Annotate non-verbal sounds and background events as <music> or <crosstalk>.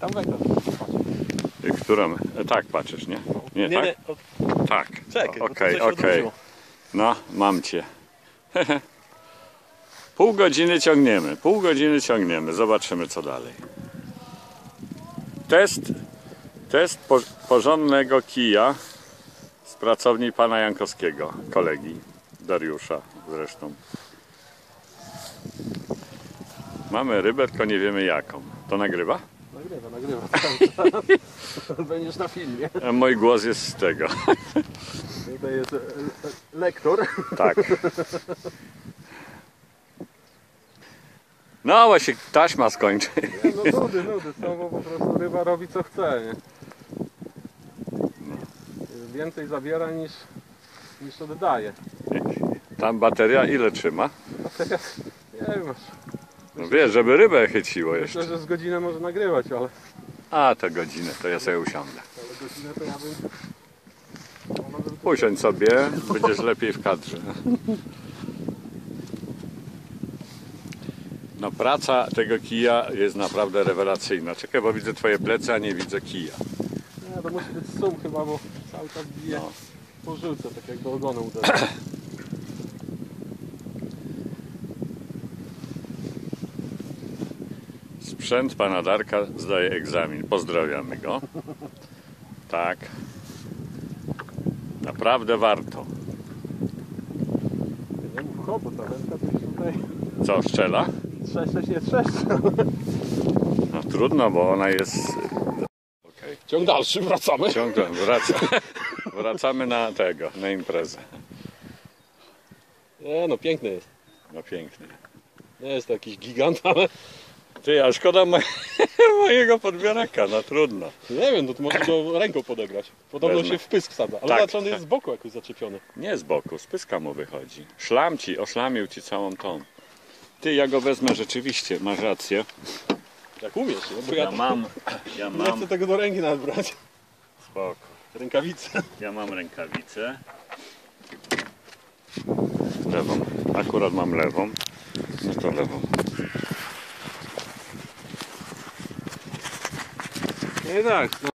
Tam wejdę. Którą? E, Tak patrzysz, nie? Nie, Nie, tak? nie, o, Tak. czekaj, Okej, coś okej. odwróciło. No, mam cię. <laughs> Pół godziny ciągniemy, pół godziny ciągniemy. Zobaczymy co dalej. Test, test po, porządnego kija z pracowni pana Jankowskiego, kolegi Dariusza zresztą. Mamy rybę, tylko nie wiemy jaką. To nagrywa? Nagrywa, nagrywa. Będziesz na filmie. A mój głos jest z tego. Tutaj jest e, e, lektor. Tak. No właśnie taśma skończy. Nie, no nudy, nudy są, bo po prostu ryba robi co chce, nie? Więcej zabiera niż, niż oddaje. Tam bateria ile trzyma? A teraz, nie wiem, No wiesz, żeby rybę chyciło jeszcze. myślę, że z godzinę może nagrywać, ale, A, to godzinę, to ja sobie usiądę. ale godzinę to ja bym... Usiądź sobie, będziesz lepiej w kadrze. No praca tego kija jest naprawdę rewelacyjna. Czekaj, bo widzę twoje plecy, a nie widzę kija. Nie, to musi być sum chyba, bo cały czas bije No. po żyłce, tak jakby ogonem uderza. <clears throat> Sprzęt pana Darka zdaje egzamin. Pozdrawiamy go. Tak. Naprawdę warto. Nie mów ho, bo ta wędka tutaj Co, szczela? trzeszczeć nie trzeszcze. No trudno, bo ona jest... Okej. Ciąg dalszy, wracamy. Ciągle wraca. Wracamy na tego, na imprezę. Nie no, piękny jest. No pięknie. Nie jest to jakiś gigant, ale Ty, a szkoda mo- <laughs> mojego podbieraka, no trudno. nie wiem, no to możesz go ręką podebrać. Podobno Wezmę. się w pysk wsadza, ale Tak, zobacz, on jest tak. z boku jakoś zaczepiony. Nie z boku, z pyska mu wychodzi. Szlam ci, oszlamił ci całą tą. Ty, ja go wezmę rzeczywiście, masz rację. Jak umiesz, nie? bo ja, Ja mam, ja nie mam, chcę tego do ręki nawet brać. spoko. Rękawice. Ja mam rękawicę. Lewą. Akurat mam lewą. No to lewą. Nie tak, no.